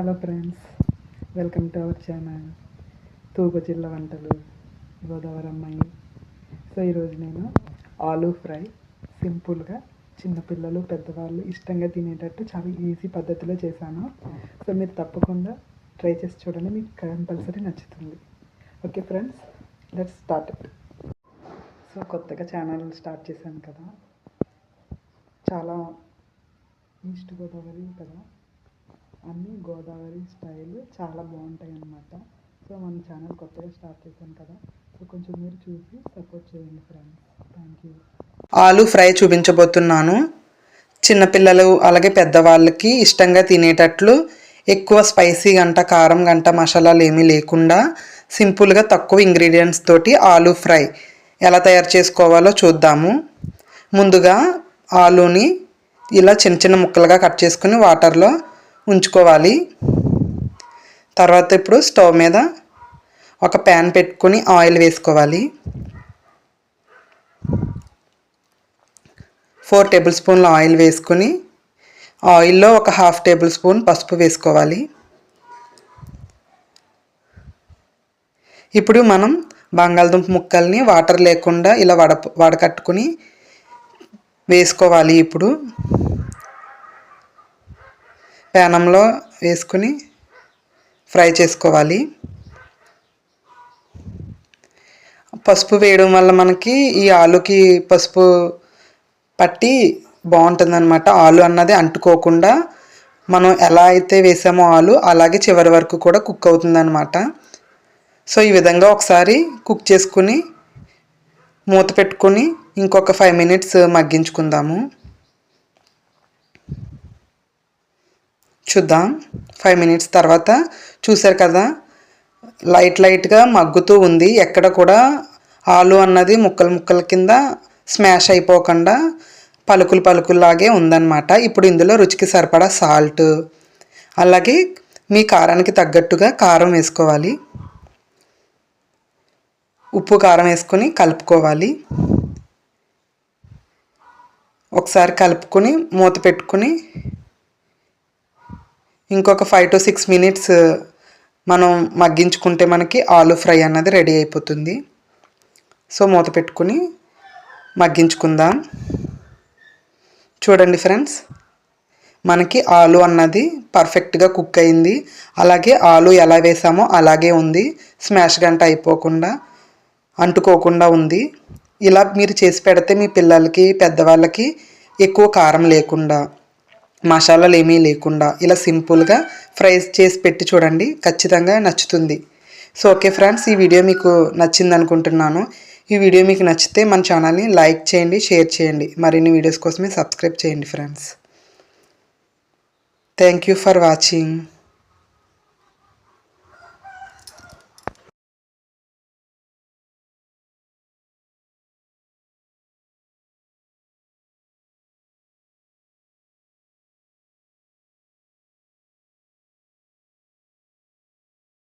Hello friends welcome to our channel. తూర్పు జిల్లా వంటలు గోదావరి అమ్మాయి సో ఈరోజు నేను ఆలూ ఫ్రై. సింపుల్గా చిన్నపిల్లలు పెద్దవాళ్ళు ఇష్టంగా తినేటట్టు చాలా ఈజీ పద్ధతిలో చేశాను. సో మీరు తప్పకుండా ట్రై చేసి చూడండి మీకు కంపల్సరీ నచ్చుతుంది. Okay friends let's start. So కొత్తగా ఛానల్ స్టార్ట్ చేశాను కదా. చాలా ఈస్ట్ గోదావరి కదా. అన్నీ గోదావరి స్టైల్ చాలా బాగుంటాయి అన్నమాట సో మన ఛానల్ కొత్తగా స్టార్ట్ చేశాను కదా సో కొంచెం మీరు చూసి సపోర్ట్ చేయండి ఫ్రెండ్స్. Thank you. ఆలు ఫ్రై చూపించబోతున్నాను. చిన్నపిల్లలు అలాగే పెద్దవాళ్ళకి ఇష్టంగా తినేటట్లు ఎక్కువ స్పైసీ గంట కారం గంట మసాలాలు ఏమీ లేకుండా సింపుల్గా తక్కువ ఇంగ్రీడియంట్స్ తోటి ఆలు ఫ్రై ఎలా తయారు చేసుకోవాలో చూద్దాము. ముందుగా ఆలుని ఇలా చిన్న చిన్న ముక్కలుగా కట్ చేసుకుని వాటర్లో ఉంచుకోవాలి. తర్వాత ఇప్పుడు స్టవ్ మీద ఒక ప్యాన్ పెట్టుకొని ఆయిల్ వేసుకోవాలి. ఫోర్ టేబుల్ స్పూన్ల ఆయిల్ వేసుకొని ఆయిల్లో ఒక హాఫ్ టేబుల్ స్పూన్ పసుపు వేసుకోవాలి. ఇప్పుడు మనం బంగాళదుంప ముక్కల్ని వాటర్ లేకుండా ఇలా వడ వడకట్టుకుని వేసుకోవాలి ఇప్పుడు. ప్యానంలో వేసుకుని ఫ్రై చేసుకోవాలి. పసుపు వేయడం వల్ల మనకి ఈ ఆలుకి పసుపు పట్టి బాగుంటుందన్నమాట. ఆలు అన్నది అంటుకోకుండా మనం ఎలా అయితే వేసామో ఆలు అలాగే చివరి వరకు కూడా కుక్ అవుతుందన్నమాట. సో ఈ విధంగా ఒకసారి కుక్ చేసుకుని మూత పెట్టుకొని ఇంకొక ఫైవ్ మినిట్స్ మగ్గించుకుందాము. చూద్దాం. ఫైవ్ మినిట్స్ తర్వాత చూసారు కదా లైట్ లైట్గా మగ్గుతూ ఉంది. ఎక్కడ కూడా ఆలు అన్నది ముక్కలు ముక్కల కింద స్మాష్ అయిపోకుండా పలుకులు పలుకుల్లాగే ఉందన్నమాట. ఇప్పుడు ఇందులో రుచికి సరిపడా సాల్ట్ అలాగే మీ కారానికి తగ్గట్టుగా కారం వేసుకోవాలి. ఉప్పు కారం వేసుకొని కలుపుకోవాలి. ఒకసారి కలుపుకొని మూత పెట్టుకుని ఇంకొక ఫైవ్ టు సిక్స్ మినిట్స్ మనం మగ్గించుకుంటే మనకి ఆలు ఫ్రై అన్నది రెడీ అయిపోతుంది. సో మూత పెట్టుకుని మగ్గించుకుందాం. చూడండి ఫ్రెండ్స్ మనకి ఆలు అన్నది పర్ఫెక్ట్గా కుక్ అయింది. అలాగే ఆలు ఎలా వేసామో అలాగే ఉంది. స్మాష్ గంట అయిపోకుండా అంటుకోకుండా ఉంది. ఇలా మీరు చేసి పెడితే మీ పిల్లలకి పెద్దవాళ్ళకి ఎక్కువ కారం లేకుండా. మసాలాలు ఏమీ లేకుండా ఇలా సింపుల్గా ఫ్రై చేసి పెట్టి చూడండి ఖచ్చితంగా నచ్చుతుంది. సో ఓకే ఫ్రెండ్స్ ఈ వీడియో మీకు నచ్చింది అనుకుంటున్నాను. ఈ వీడియో మీకు నచ్చితే మన ఛానల్ని లైక్ చేయండి షేర్ చేయండి. మరిన్ని వీడియోస్ కోసమే సబ్స్క్రైబ్ చేయండి friends. Thank you for watching.